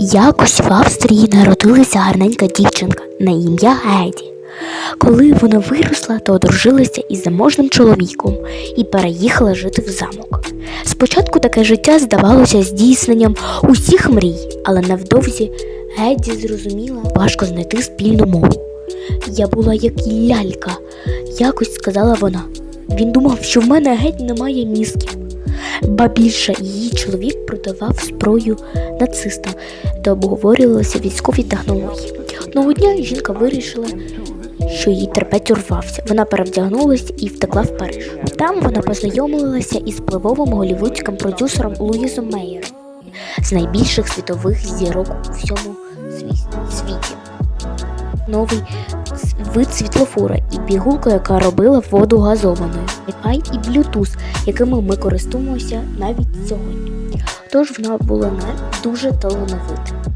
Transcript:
Якось в Австрії народилася гарненька дівчинка на ім'я Геді. Коли вона виросла, то одружилася із заможним чоловіком і переїхала жити в замок. Спочатку таке життя здавалося здійсненням усіх мрій, але невдовзі Геді зрозуміла важко знайти спільну мову. Я була як лялька, якось сказала вона. Він думав, що в мене геть немає мізків. Ба більше її чоловік продавав зброю нацистам, де обговорювалися військові технології. Одного дня жінка вирішила, що їй терпець урвався. Вона перевдягнулася і втекла в Париж. Там вона познайомилася із впливовим голівудським продюсером Луїзом Мейєром з найбільших світових зірок у всьому світі. Новий вид світлофора і пігулка, яка робила воду газованою, Wi-Fi і Bluetooth, якими ми користуємося навіть сьогодні. Тож вона була не дуже талановита.